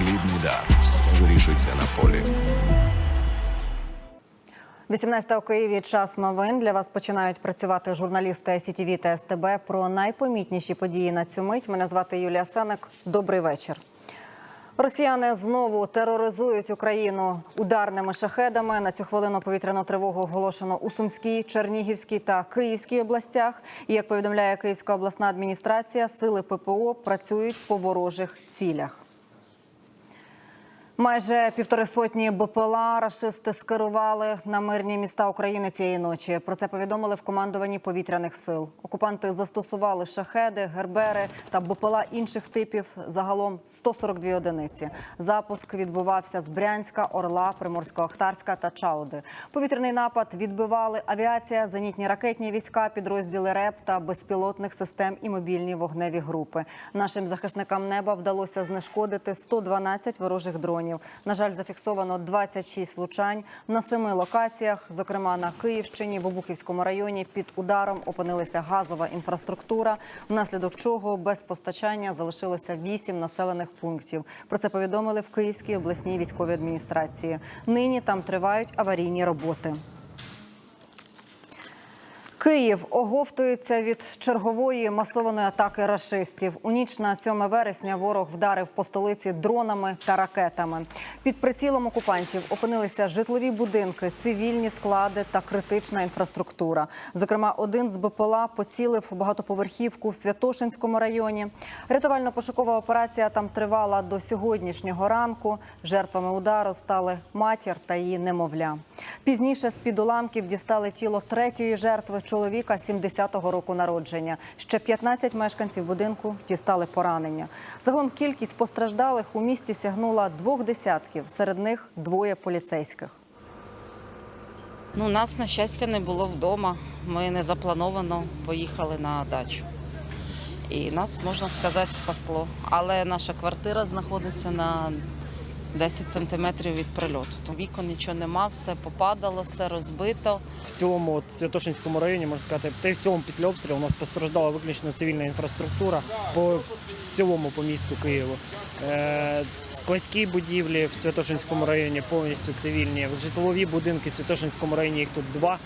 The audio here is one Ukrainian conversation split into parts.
Хлібний дар. Все вирішується на полі. 18 у Києві час новин для вас починають працювати журналісти СІТВ та СТБ про найпомітніші події на цю мить. Мене звати Юлія Сенек. Добрий вечір. Росіяни знову тероризують Україну ударними шахедами. На цю хвилину повітряну тривогу оголошено у Сумській, Чернігівській та Київській областях. І як повідомляє Київська обласна адміністрація, сили ППО працюють по ворожих цілях. Майже півтори сотні БПЛА рашисти скерували на мирні міста України цієї ночі. Про це повідомили в командуванні повітряних сил. Окупанти застосували шахеди, гербери та БПЛА інших типів. Загалом 142 одиниці. Запуск відбувався з Брянська, Орла, Приморсько-Ахтарська та Чауди. Повітряний напад відбивали авіація, зенітні ракетні війська, підрозділи РЕП та безпілотних систем і мобільні вогневі групи. Нашим захисникам неба вдалося знешкодити 112 ворожих дронів. На жаль, зафіксовано 26 влучань на семи локаціях. Зокрема, на Київщині, в Обухівському районі під ударом опинилася газова інфраструктура, внаслідок чого без постачання залишилося 8 населених пунктів. Про це повідомили в Київській обласній військовій адміністрації. Нині там тривають аварійні роботи. Київ оговтується від чергової масованої атаки рашистів. У ніч на 7 вересня ворог вдарив по столиці дронами та ракетами. Під прицілом окупантів опинилися житлові будинки, цивільні склади та критична інфраструктура. Зокрема, один з БПЛА поцілив багатоповерхівку в Святошинському районі. Рятувально-пошукова операція там тривала до сьогоднішнього ранку. Жертвами удару стали матір та її немовля. Пізніше з під уламків дістали тіло третьої жертви чоловіка 70-го року народження. Ще 15 мешканців будинку дістали поранення. Загалом кількість постраждалих у місті сягнула двох десятків. Серед них двоє поліцейських. Ну, нас, на щастя, не було вдома. Ми не заплановано поїхали на дачу. І нас, можна сказати, спасло. Але наша квартира знаходиться на 10 сантиметрів від прильоту. Там вікон нічого нема, все попадало, все розбито. В цілому от, Святошинському районі можна сказати, та й в цілому після обстрілу у нас постраждала виключно цивільна інфраструктура по в цілому по місту Києву. Е, складські будівлі в Святошинському районі повністю цивільні. Житлові будинки в Святошинському районі їх тут два.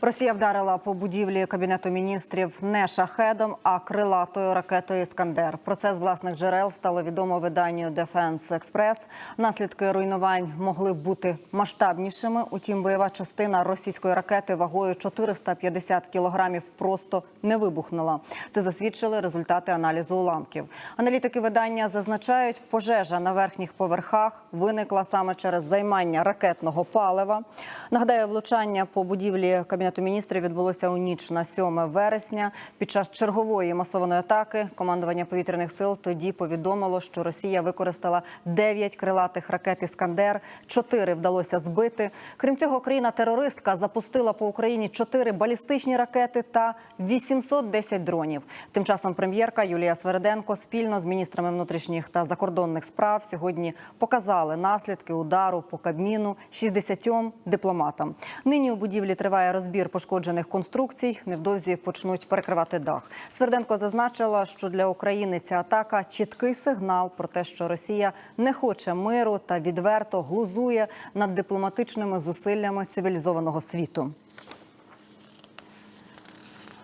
Росія вдарила по будівлі кабінету міністрів не шахедом, а крилатою ракетою Іскандер. Про це з власних джерел стало відомо виданню Defense Express. Наслідки руйнувань могли бути масштабнішими. Утім, бойова частина російської ракети вагою 450 кілограмів просто не вибухнула. Це засвідчили результати аналізу уламків. Аналітики видання зазначають, пожежа на верхніх поверхах виникла саме через займання ракетного палива. Нагадаю, влучання по будівлі кабінету міністрів відбулося у ніч на 7 вересня. Під час чергової масованої атаки командування повітряних сил тоді повідомило, що Росія використала 9 крилатих ракет Іскандер, 4 вдалося збити. Крім цього, країна-терористка запустила по Україні 4 балістичні ракети та 810 дронів. Тим часом прем'єрка Юлія Свереденко спільно з міністрами внутрішніх та закордонних справ сьогодні показали наслідки удару по Кабміну 60 дипломатам. Нині у будівлі триває розбір пошкоджених конструкцій. Невдовзі почнуть перекривати дах. Сверденко зазначила, що для України ця атака чіткий сигнал про те, що Росія не хоче миру та відверто глузує над дипломатичними зусиллями цивілізованого світу.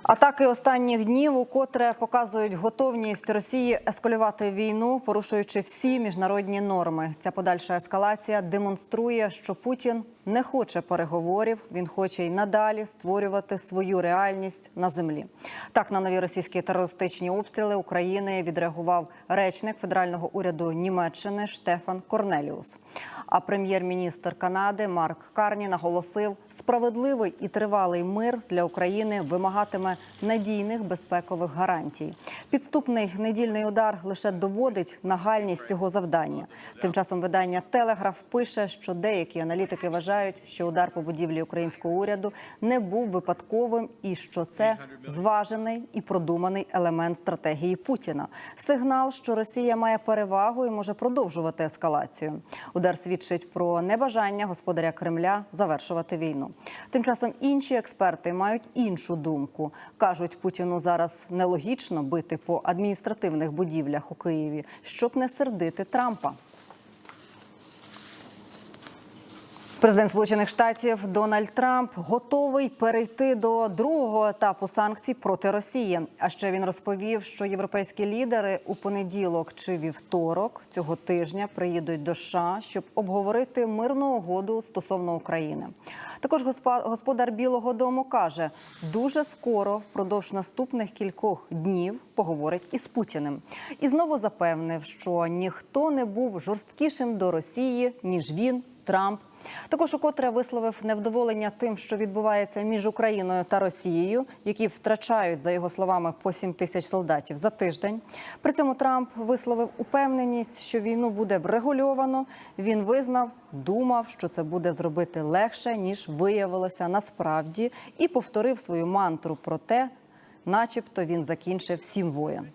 Атаки останніх днів укотре показують готовність Росії ескалювати війну, порушуючи всі міжнародні норми. Ця подальша ескалація демонструє, що Путін не хоче переговорів. Він хоче й надалі створювати свою реальність на землі. Так на нові російські терористичні обстріли України відреагував речник федерального уряду Німеччини Штефан Корнеліус. А прем'єр-міністр Канади Марк Карні наголосив, справедливий і тривалий мир для України вимагатиме надійних безпекових гарантій. Підступний недільний удар лише доводить нагальність цього завдання. Тим часом видання Телеграф пише, що деякі аналітики вважають, що удар по будівлі українського уряду не був випадковим і що це зважений і продуманий елемент стратегії Путіна. Сигнал, що Росія має перевагу і може продовжувати ескалацію. Удар свідчить про небажання господаря Кремля завершувати війну. Тим часом інші експерти мають іншу думку. Кажуть, Путіну зараз нелогічно бити по адміністративних будівлях у Києві, щоб не сердити Трампа. Президент Сполучених Штатів Дональд Трамп готовий перейти до другого етапу санкцій проти Росії. А ще він розповів, що європейські лідери у понеділок чи вівторок цього тижня приїдуть до США, щоб обговорити мирну угоду стосовно України. Також господар Білого Дому каже, дуже скоро, впродовж наступних кількох днів, поговорить із Путіним. І знову запевнив, що ніхто не був жорсткішим до Росії ніж він, Трамп. Також укотре висловив невдоволення тим, що відбувається між Україною та Росією, які втрачають, за його словами, по 7 тисяч солдатів за тиждень. При цьому Трамп висловив упевненість, що війну буде врегульовано. Він визнав, думав, що це буде зробити легше ніж виявилося насправді, і повторив свою мантру про те, начебто він закінчив сім воєн.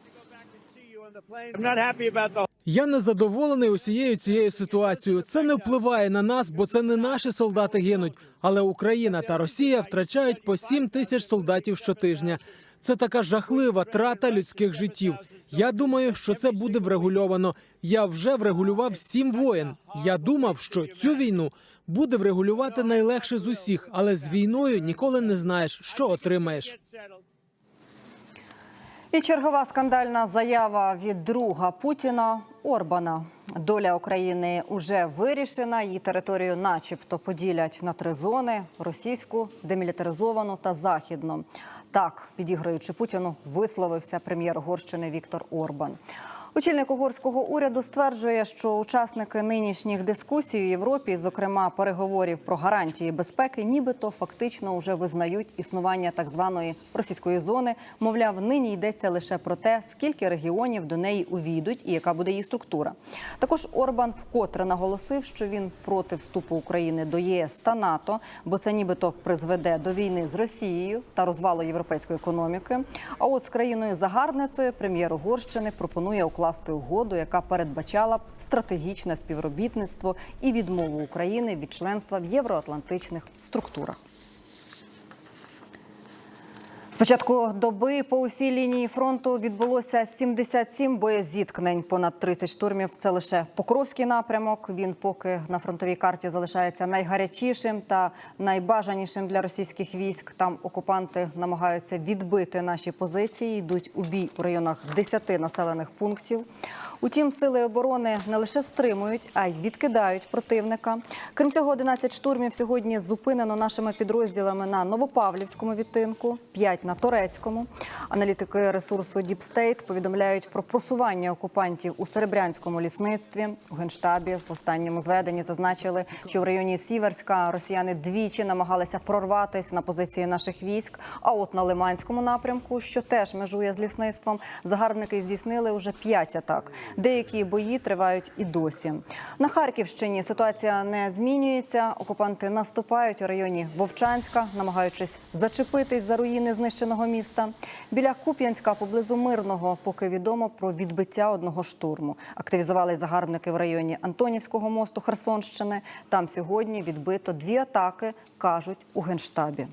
Я не задоволений усією цією ситуацією. Це не впливає на нас, бо це не наші солдати гинуть. Але Україна та Росія втрачають по 7 тисяч солдатів щотижня. Це така жахлива трата людських життів. Я думаю, що це буде врегульовано. Я вже врегулював сім воєн. Я думав, що цю війну буде врегулювати найлегше з усіх, але з війною ніколи не знаєш, що отримаєш. І чергова скандальна заява від друга Путіна Орбана. Доля України уже вирішена. Її територію, начебто, поділять на три зони: російську, демілітаризовану та західну. Так, підіграючи Путіну, висловився прем'єр Угорщини Віктор Орбан. Очільник угорського уряду стверджує, що учасники нинішніх дискусій у Європі, зокрема переговорів про гарантії безпеки, нібито фактично вже визнають існування так званої російської зони. Мовляв, нині йдеться лише про те, скільки регіонів до неї увійдуть і яка буде її структура. Також Орбан вкотре наголосив, що він проти вступу України до ЄС та НАТО, бо це нібито призведе до війни з Росією та розвалу європейської економіки. А от з країною загарбницею прем'єр Угорщини пропонує укласти угоду, яка передбачала б стратегічне співробітництво і відмову України від членства в євроатлантичних структурах. З початку доби по усій лінії фронту відбулося 77 боєзіткнень, понад 30 штурмів. Це лише Покровський напрямок. Він поки на фронтовій карті залишається найгарячішим та найбажанішим для російських військ. Там окупанти намагаються відбити наші позиції, йдуть у бій у районах 10 населених пунктів. Утім, сили оборони не лише стримують, а й відкидають противника. Крім цього, 11 штурмів сьогодні зупинено нашими підрозділами на Новопавлівському відтинку, 5 на Торецькому. Аналітики ресурсу State повідомляють про просування окупантів у Серебрянському лісництві. У генштабі в останньому зведенні зазначили, що в районі Сіверська росіяни двічі намагалися прорватися на позиції наших військ. А от на Лиманському напрямку, що теж межує з лісництвом, загарбники здійснили вже п'ять атак. Деякі бої тривають і досі. На Харківщині ситуація не змінюється. Окупанти наступають у районі Вовчанська, намагаючись зачепитись за руїни знищеного міста. Біля Куп'янська, поблизу мирного, поки відомо про відбиття одного штурму. Активізувались загарбники в районі Антонівського мосту Херсонщини. Там сьогодні відбито дві атаки, кажуть у генштабі.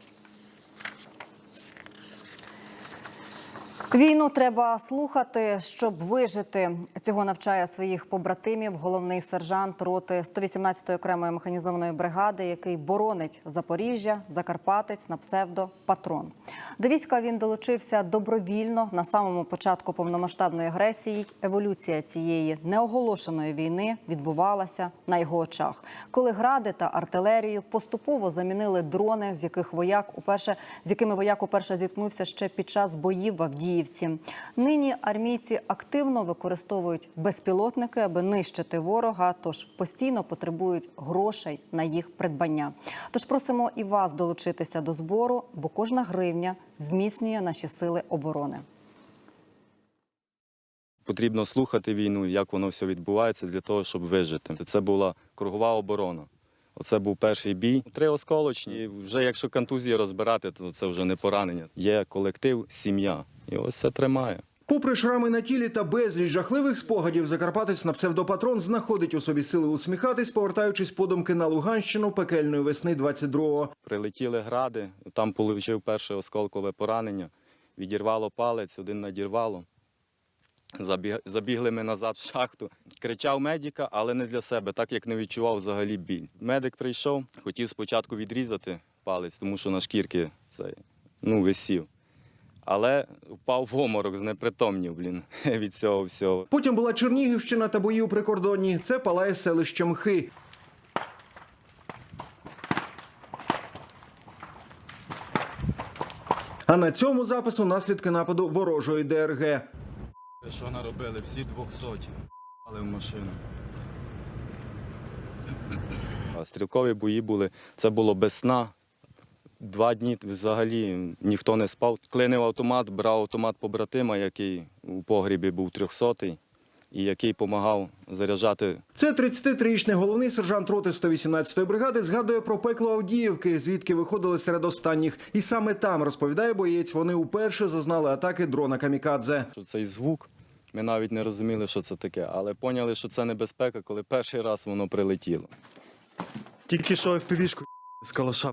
Війну треба слухати, щоб вижити. Цього навчає своїх побратимів головний сержант роти 118-ї окремої механізованої бригади, який боронить Запоріжжя, Закарпатець на псевдо Патрон. До війська він долучився добровільно на самому початку повномасштабної агресії. Еволюція цієї неоголошеної війни відбувалася на його очах, коли гради та артилерію поступово замінили дрони, з яких вояк уперше з якими вояк уперше зіткнувся ще під час боїв в Авдіївці. Нині армійці активно використовують безпілотники, аби нищити ворога, тож постійно потребують грошей на їх придбання. Тож просимо і вас долучитися до збору, бо кожна гривня зміцнює наші сили оборони. Потрібно слухати війну, як воно все відбувається для того, щоб вижити. Це була кругова оборона. Оце був перший бій. Три осколочні. І Вже якщо контузії розбирати, то це вже не поранення. Є колектив, сім'я. І ось це тримає. Попри шрами на тілі та безліч жахливих спогадів, закарпатець на псевдопатрон знаходить у собі сили усміхатись, повертаючись подумки на Луганщину пекельної весни 22-го. Прилетіли гради, там отримав перше осколкове поранення. відірвало палець, один надірвало. Забігли ми назад в шахту. Кричав медика, але не для себе, так як не відчував взагалі біль. Медик прийшов, хотів спочатку відрізати палець, тому що на шкірки цей, ну, висів. Але впав в оморок, знепритомнів, блін, від цього всього. Потім була Чернігівщина та бої у прикордонні. Це палає селище Мхи. А на цьому запису наслідки нападу ворожої ДРГ. Що наробили? Всі двохсоті. Але в машину. Стрілкові бої були. Це було без сна. Два дні взагалі ніхто не спав. Клинив автомат, брав автомат побратима, який у погрібі був трьохсотий, і який допомагав заряджати Це 33-річний головний сержант роти 118-ї бригади згадує про пекло Авдіївки, звідки виходили серед останніх. І саме там розповідає боєць. Вони уперше зазнали атаки дрона Камікадзе. цей звук. Ми навіть не розуміли, що це таке, але поняли, що це небезпека, коли перший раз воно прилетіло. Тільки що FPV-шку з калаша.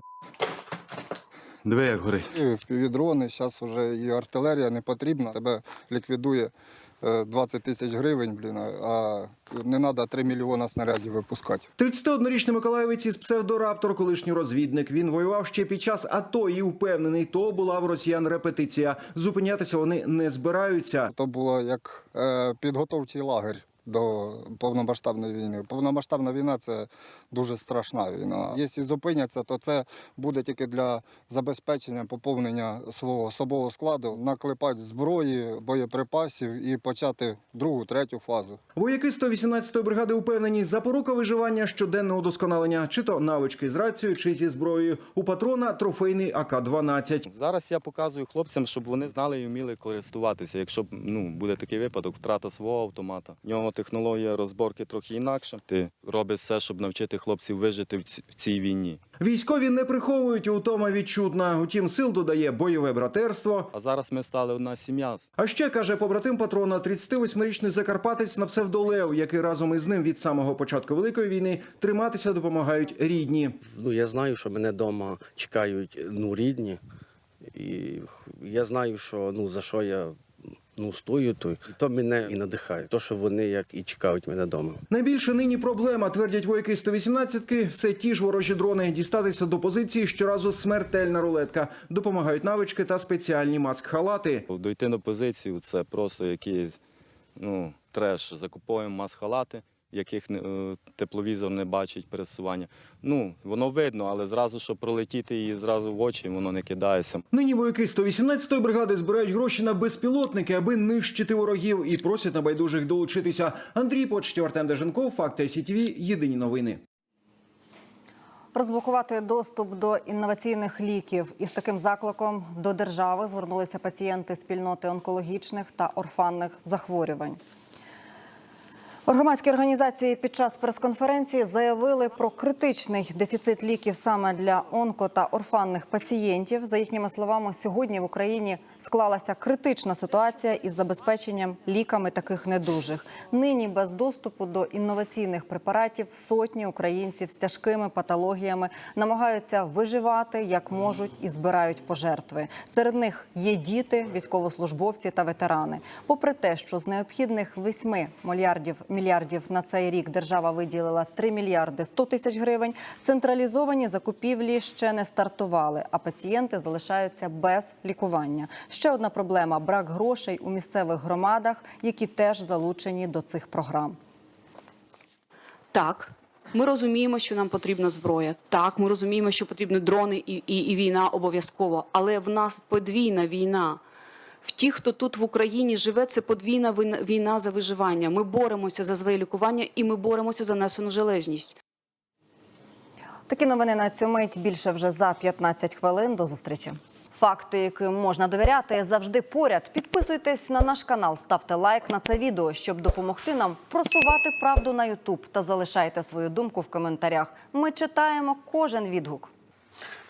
Диви, як горить. Півдрони, зараз вже і артилерія не потрібна. Тебе ліквідує е, 20 тисяч гривень, блін, а не треба 3 мільйона снарядів випускати. 31-річний миколаївець із псевдораптор, колишній розвідник. Він воював ще під час АТО і впевнений, то була в росіян репетиція. Зупинятися вони не збираються. То було як е, підготовчий лагерь до повномасштабної війни. Повномасштабна війна це дуже страшна війна. Якщо зупиняться, то це буде тільки для забезпечення поповнення свого особового складу, наклепати зброї, боєприпасів і почати другу, третю фазу. Вояки 118-ї бригади упевнені, запорука виживання щоденне удосконалення, чи то навички з рацією, чи зі зброєю. У патрона трофейний АК-12. Зараз я показую хлопцям, щоб вони знали і вміли користуватися. Якщо ну, буде такий випадок, втрата свого автомата. В нього технологія розборки трохи інакша. Ти робиш все, щоб навчити хлопців вижити в цій війні. Військові не приховують утома відчутна. Утім, сил додає бойове братерство. А зараз ми стали одна сім'я. А ще каже побратим патрона, 38-річний закарпатець на псевдолев, який разом із ним від самого початку великої війни триматися допомагають рідні. Ну, я знаю, що мене вдома чекають ну, рідні. І я знаю, що ну, за що я ну, стою, то, і то мене і надихає. То, що вони як і чекають мене вдома. Найбільше нині проблема, твердять вояки 118-ки, все ті ж ворожі дрони. Дістатися до позиції щоразу смертельна рулетка. Допомагають навички та спеціальні маск-халати. Дойти на позицію це просто якийсь ну, треш. Закуповуємо мас-халати, в яких не- е, тепловізор не бачить пересування. Ну, воно видно, але зразу, щоб пролетіти її зразу в очі, воно не кидається. Нині вояки 118-ї бригади збирають гроші на безпілотники, аби нищити ворогів, і просять небайдужих долучитися. Андрій Почтів, Артем Деженков, Факти СІТВ, Єдині новини. Розблокувати доступ до інноваційних ліків із таким закликом до держави звернулися пацієнти спільноти онкологічних та орфанних захворювань. У громадській організації під час прес-конференції заявили про критичний дефіцит ліків саме для онко та орфанних пацієнтів. За їхніми словами, сьогодні в Україні склалася критична ситуація із забезпеченням ліками таких недужих. Нині без доступу до інноваційних препаратів сотні українців з тяжкими патологіями намагаються виживати як можуть і збирають пожертви. Серед них є діти, військовослужбовці та ветерани. Попри те, що з необхідних 8 мільярдів мільярдів на цей рік держава виділила 3 мільярди 100 тисяч гривень. Централізовані закупівлі ще не стартували, а пацієнти залишаються без лікування. Ще одна проблема брак грошей у місцевих громадах, які теж залучені до цих програм. Так, ми розуміємо, що нам потрібна зброя. Так, ми розуміємо, що потрібні дрони і, і, і війна обов'язково. Але в нас подвійна війна. Ті, хто тут в Україні живе, це подвійна війна- війна за виживання. Ми боремося за своє лікування і ми боремося за несену залежність. Такі новини на цю мить більше вже за 15 хвилин. До зустрічі. Факти, яким можна довіряти, завжди поряд. Підписуйтесь на наш канал, ставте лайк на це відео, щоб допомогти нам просувати правду на Ютуб та залишайте свою думку в коментарях. Ми читаємо кожен відгук.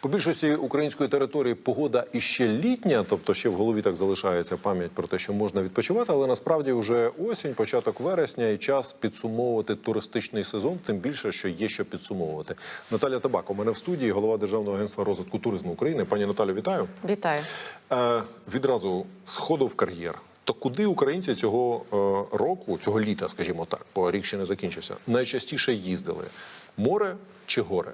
По більшості української території погода іще літня, тобто ще в голові так залишається пам'ять про те, що можна відпочивати, але насправді вже осінь, початок вересня і час підсумовувати туристичний сезон, тим більше, що є що підсумовувати. Наталя Табак, у мене в студії, голова Державного агентства розвитку туризму України. Пані Наталю, вітаю. Вітаю. Е, відразу сходу в кар'єр. То куди українці цього е, року, цього літа, скажімо так, бо рік ще не закінчився, найчастіше їздили? Море чи гори?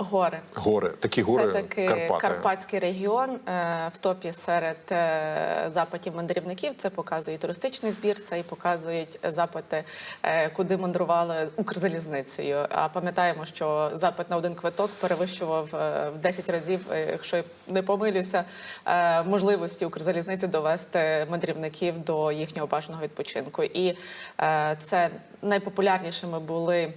Гори. Гори, такі гори Це таки Карпати. Карпатський регіон е, в топі серед е, запитів мандрівників. Це показує і туристичний збір, це і показують запити, е, куди мандрували Укрзалізницею. А пам'ятаємо, що запит на один квиток перевищував е, в 10 разів, е, якщо я не помилюся, е, можливості Укрзалізниці довести мандрівників до їхнього бажаного відпочинку. І е, це найпопулярнішими були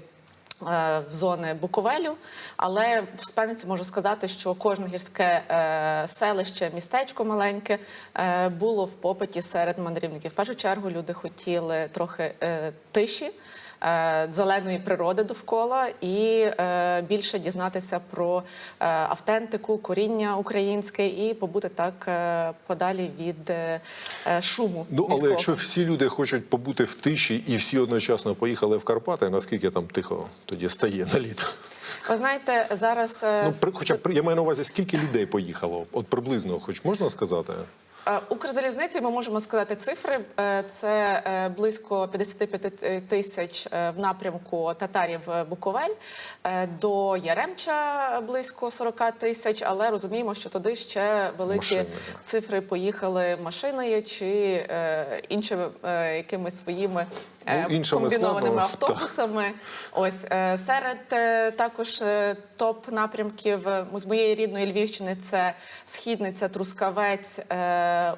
в зони Буковелю, але з певністю можу сказати, що кожне гірське е, селище, містечко маленьке е, було в попиті серед мандрівників. В першу чергу люди хотіли трохи е, тиші. Е, Зеленої природи довкола і е, більше дізнатися про е, автентику, коріння українське і побути так подалі від шуму. Ну, але міського. якщо всі люди хочуть побути в тиші і всі одночасно поїхали в Карпати, наскільки там тихо тоді стає на літо? ви знаєте, зараз Ну, при, хоча при- я маю на увазі, скільки людей поїхало? От приблизно, хоч можна сказати? Е, Укрзалізницею ми можемо сказати цифри. Е, Це е, близько 55 тисяч в напрямку татарів Буковель, до Яремча близько 40 тисяч, але розуміємо, що туди ще великі Машини. цифри поїхали машиною чи іншими якимись своїми Ну, комбінованими складно, так. автобусами. Ось е, серед також топ напрямків з моєї рідної Львівщини це Східниця, Трускавець,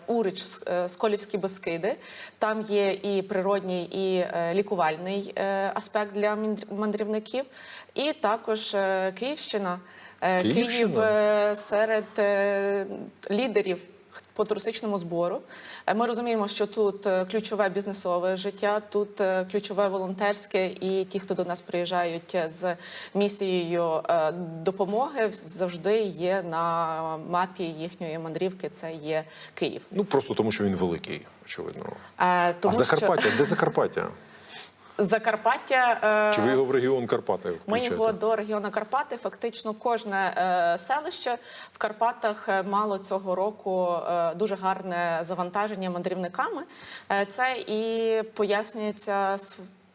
Урич, С- е, Сколівські Бескиди. Там є і природній, і е, лікувальний е, аспект для мандрівників. І також е, Київщина. Е, Київщина? Київ е, серед е, лідерів по туристичному збору. Е, Ми розуміємо, що тут е, ключове бізнесове життя, тут е, ключове волонтерське, і ті, хто до нас приїжджають з місією допомоги, завжди є на мапі їхньої мандрівки. Це є Київ. Ну просто тому, що він великий, очевидно. Тому а Закарпаття, де Закарпаття? Закарпаття е, Чи ви його в регіон Карпати Ми його до регіону Карпати. Фактично, кожне е, селище в Карпатах е, мало цього року дуже гарне завантаження мандрівниками. Це і пояснюється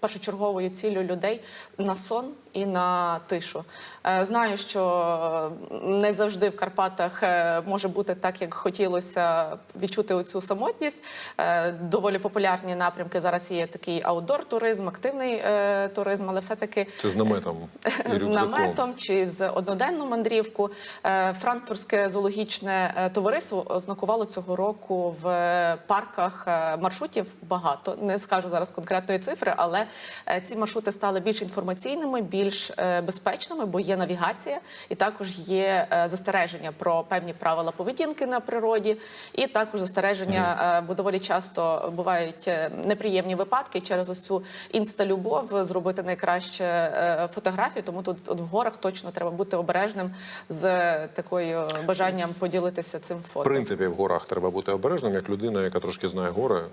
першочерговою ціллю людей на сон і на тишу. Е, Знаю, що не завжди в Карпатах е, може бути так, як хотілося відчути оцю самотність. Е, Доволі популярні напрямки. Зараз є такий аутдор-туризм, активний туризм, але все-таки Це з наметом. з наметом чи з одноденну мандрівку. Франкфуртське зоологічне товариство ознакувало цього року в парках маршрутів багато. Не скажу зараз конкретної цифри, але ці маршрути стали більш інформаційними, більш е, безпечними, бо є навігація, і також є е, застереження про певні правила поведінки на природі, і також застереження, е, бо доволі часто бувають неприємні випадки через ось цю інсталюбов зробити найкраще фотографію. Тому тут от в горах точно треба бути обережним з такою бажанням поділитися цим В принципі, в горах треба бути обережним, як людина, яка трошки знає гори.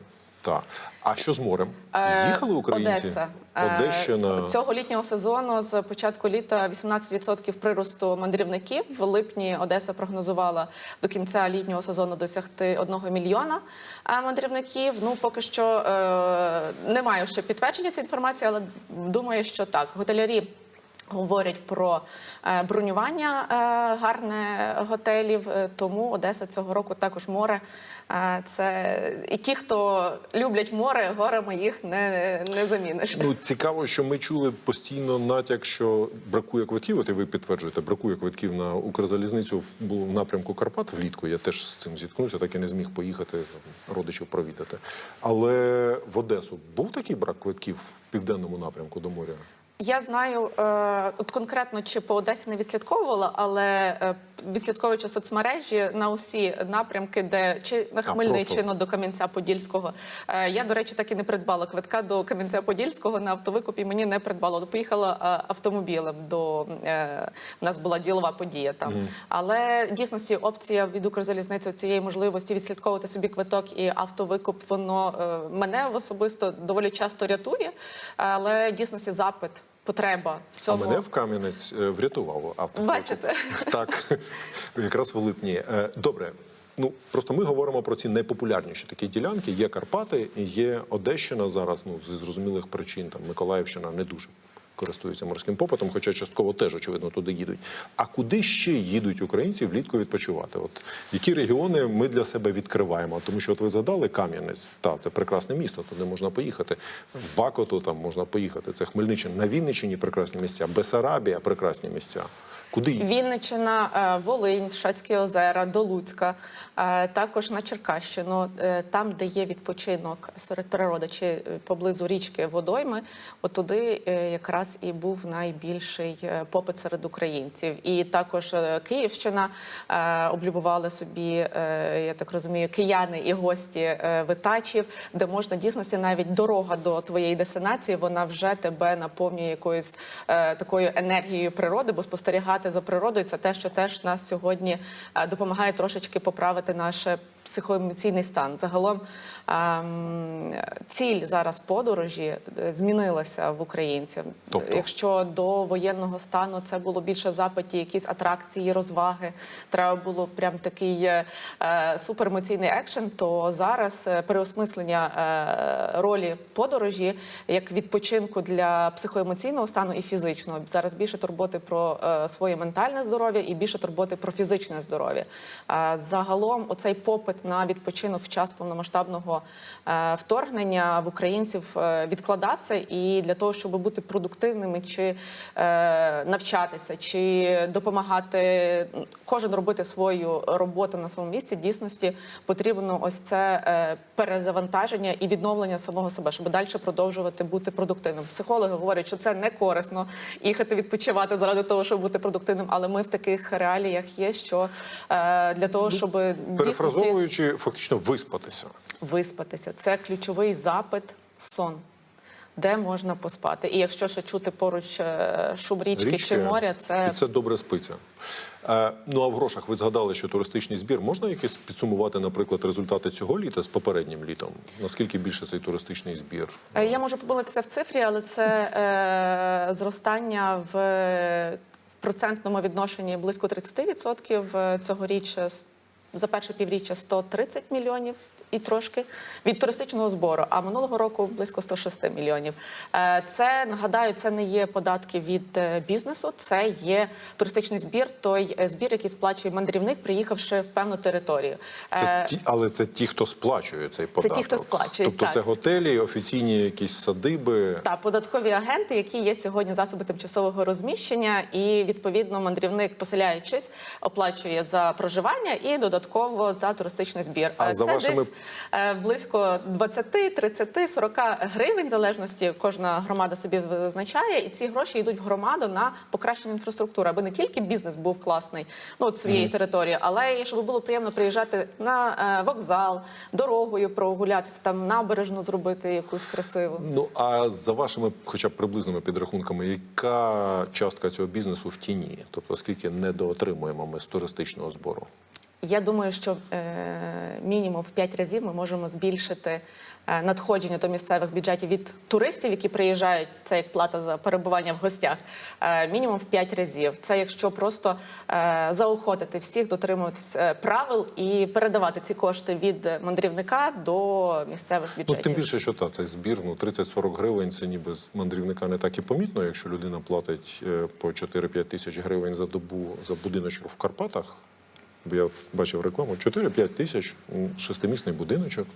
Та. А що з морем? Е, Їхали українці? Одеса. Е, Одещина. Цього літнього сезону з початку літа 18% приросту мандрівників. В липні Одеса прогнозувала до кінця літнього сезону досягти 1 мільйона е, мандрівників. Ну поки що е, немає ще підтвердження цієї інформації, але думаю, що так. Готелярі. Говорять про е, бронювання е, гарне готелів, е, тому Одеса цього року також море. Це і ті, хто люблять море, горами їх не, не заміниш. Ну, цікаво, що ми чули постійно натяк, що бракує квитків. От і ви підтверджуєте, бракує квитків на Укрзалізницю в напрямку Карпат влітку. Я теж з цим зіткнувся, так і не зміг поїхати родичів провідати. Але в Одесу був такий брак квитків в південному напрямку до моря? Я знаю, е, от конкретно чи по Одесі не відслідковувала, але е, відслідковуючи соцмережі на усі напрямки, де чи на Хмельниччину до Кам'янця-Подільського. Е, я, до речі, так і не придбала квитка до Кам'янця-Подільського на автовикупі. Мені не придбало. Поїхала автомобілем до у нас була ділова подія там. Але в дійсності опція від Укрзалізниці цієї можливості відслідковувати собі квиток і автовикуп, воно мене особисто доволі часто рятує. Але дійсності запит. Потреба в А цьому мене в Кам'янець врятувало врятував автофото. Бачите? Так, якраз в липні. Е, Добре. Ну просто ми говоримо про ці найпопулярніші такі ділянки. Є Карпати, є Одещина зараз. Ну з зрозумілих причин там Миколаївщина не дуже користується морським попитом, хоча частково теж очевидно туди їдуть. А куди ще їдуть українці влітку відпочивати? От які регіони ми для себе відкриваємо? Тому що от ви згадали Кам'янець, та це прекрасне місто, туди можна поїхати. В Бакоту там можна поїхати. Це Хмельниччина. На Вінниччині прекрасні місця, Бесарабія прекрасні місця. Куди їдуть? Вінниччина, е, Волинь, Шацькі озера, до Луцька, е, також на Черкащину, е, там, де є відпочинок серед природи чи поблизу річки водойми, от туди е, якраз і був найбільший попит серед українців. І також Київщина облюбували собі, я так розумію, кияни і гості витачів, де можна дійсності навіть дорога до твоєї дестинації, вона вже тебе наповнює якоюсь такою енергією природи, бо спостерігати за природою. Це те, що теж нас сьогодні е, допомагає трошечки поправити наш психоемоційний стан. Загалом ем, ціль зараз подорожі е, змінилася в українців. Тобто? Якщо до воєнного стану це було більше запиті, якісь атракції, розваги, треба було прям такий е, е, суперемоційний екшен, то зараз переосмислення ролі подорожі як відпочинку для психоемоційного стану і фізичного. Зараз більше турботи про своє ментальне здоров'я і більше турботи про фізичне здоров'я. Загалом, оцей попит на відпочинок в час повномасштабного е, вторгнення в українців е, відкладався, і для того, щоб бути продуктивними чи е, навчатися, чи допомагати кожен робити свою роботу на своєму місці, дійсності потрібно ось це перезавантаження і відновлення самого себе, щоб далі продовжувати бути продуктивним. Психологи говорять, що це не корисно їхати відпочивати заради того, щоб бути продуктивним. Але ми в таких реаліях є, що для того, щоб дійсності Перефразовуючи, фактично виспатися. виспатися. Це ключовий запит сон. Де можна поспати, і якщо ще чути поруч е, шум річки, чи моря, це це добре спиться. Е, ну а в грошах ви згадали, що туристичний збір можна якось підсумувати, наприклад, результати цього літа з попереднім літом? Наскільки більше цей туристичний збір? Е, Я можу помилитися в цифрі, але це е, зростання в, в процентному відношенні близько 30%. Е, Цьогоріч за перше півріччя 130 мільйонів. І трошки від туристичного збору, а минулого року близько 106 мільйонів. Е, Це нагадаю, це не є податки від е, бізнесу, це є туристичний збір, той е, збір, який сплачує мандрівник, приїхавши в певну територію. Це ті, але це ті, хто сплачує цей податок. ті, хто сплачує, Тобто так. це готелі, офіційні якісь садиби. Та податкові агенти, які є сьогодні засоби тимчасового розміщення, і відповідно мандрівник, поселяючись, оплачує за проживання і додатково за туристичний збір. А Е, за вашими- десь близько 20, 30, 40 гривень, в залежності кожна громада собі визначає, і ці гроші йдуть в громаду на покращення інфраструктури, аби не тільки бізнес був класний, ну от своєї території, але і щоб було приємно приїжджати на е, вокзал, дорогою прогулятися, там набережну зробити якусь красиву. Ну а за вашими, хоча б приблизними підрахунками, яка частка цього бізнесу в тіні? Тобто, скільки недоотримуємо ми з туристичного збору? Я думаю, що е, мінімум в 5 разів ми можемо збільшити е, надходження до місцевих бюджетів від туристів, які приїжджають. Це як плата за перебування в гостях. Е, мінімум в 5 разів. Це якщо просто е, заохотити всіх дотримуватись е, правил і передавати ці кошти від мандрівника до місцевих Ну, бюджетів. тим більше, що та цей збір, ну 30-40 гривень це ніби з мандрівника не так і помітно, якщо людина платить е, по 4-5 тисяч гривень за добу за будиночок в Карпатах. Я бачив рекламу 4-5 тисяч, шестимісний будиночок.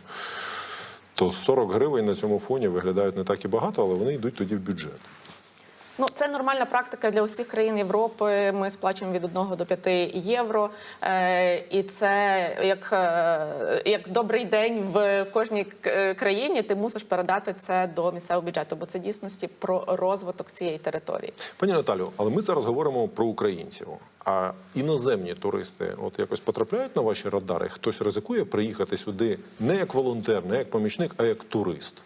То 40 гривень на цьому фоні виглядають не так і багато, але вони йдуть тоді в бюджет. Ну, це нормальна практика для усіх країн Європи. Ми сплачуємо від 1 до 5 євро. Е, і це як, е, як добрий день в кожній е, країні. Ти мусиш передати це до місцевого бюджету, бо це дійсності про розвиток цієї території. Пані Наталю, але ми зараз говоримо про українців. А іноземні туристи от якось потрапляють на ваші радари? Хтось ризикує приїхати сюди не як волонтер, не як помічник, а як турист.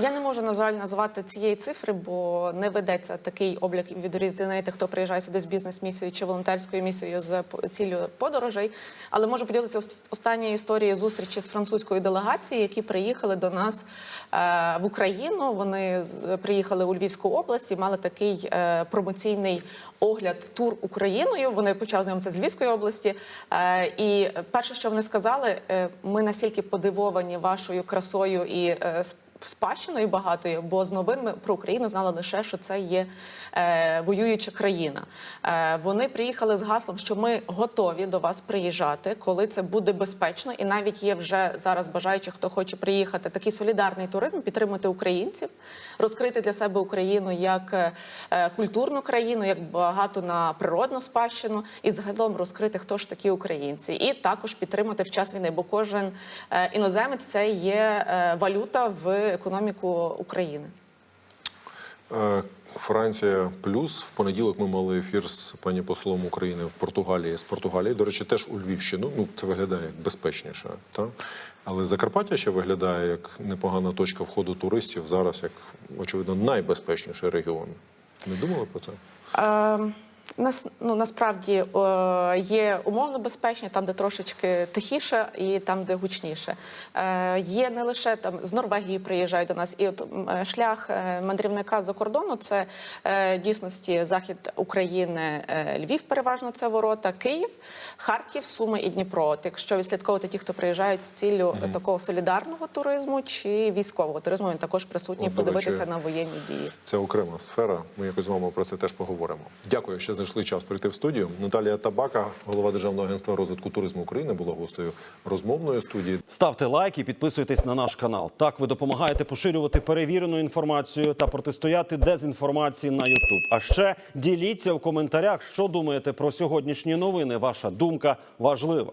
Я не можу, на жаль, назвати цієї цифри, бо не ведеться такий облік відрізнити, хто приїжджає сюди з бізнес-місією чи волонтерською місією з ціллю подорожей. Але можу поділитися ос- останньою історією зустрічі з французькою делегацією, які приїхали до нас е, в Україну. Вони приїхали у Львівську область і мали такий е, промоційний огляд тур Україною. Вони почали знайомитися з Львівської області. Е, і перше, що вони сказали, ми настільки подивовані вашою красою і спадщиною багатою, бо з новин ми про Україну знали лише, що це є е, воююча країна. Е, вони приїхали з гаслом, що ми готові до вас приїжджати, коли це буде безпечно, і навіть є вже зараз бажаючі, хто хоче приїхати. Такий солідарний туризм, підтримати українців, розкрити для себе Україну як е, е, культурну країну, як багато на природну спадщину, і загалом розкрити, хто ж такі українці, і також підтримати в час війни, бо кожен е, іноземець це є е, валюта в економіку України. Е, Франція плюс в понеділок ми мали ефір з пані послом України в Португалії з Португалії. До речі, теж у Львівщину. Ну це виглядає як безпечніше, та але Закарпаття ще виглядає як непогана точка входу туристів. Зараз як очевидно найбезпечніший регіон. Не думали про це? Е, нас, ну, насправді е, є умовно безпечні, там, де трошечки тихіше, і там, де гучніше. Е, є не лише там з Норвегії приїжджають до нас, і от е, шлях мандрівника за кордону це е, дійсності захід України, е, Львів, переважно це ворота, Київ, Харків, Суми і Дніпро. От якщо відслідковувати ті, хто приїжджають з ціллю е, такого солідарного туризму чи військового туризму, він також присутній подивитися речі, на воєнні дії. Це окрема сфера. Ми якось з вами про це теж поговоримо. Дякую, що знайшли час прийти в студію. Наталія Табака, голова Державного агентства розвитку туризму України, була гостею розмовної студії. Ставте лайк і підписуйтесь на наш канал. Так ви допомагаєте поширювати перевірену інформацію та протистояти дезінформації на YouTube. А ще діліться в коментарях, що думаєте про сьогоднішні новини. Ваша думка важлива.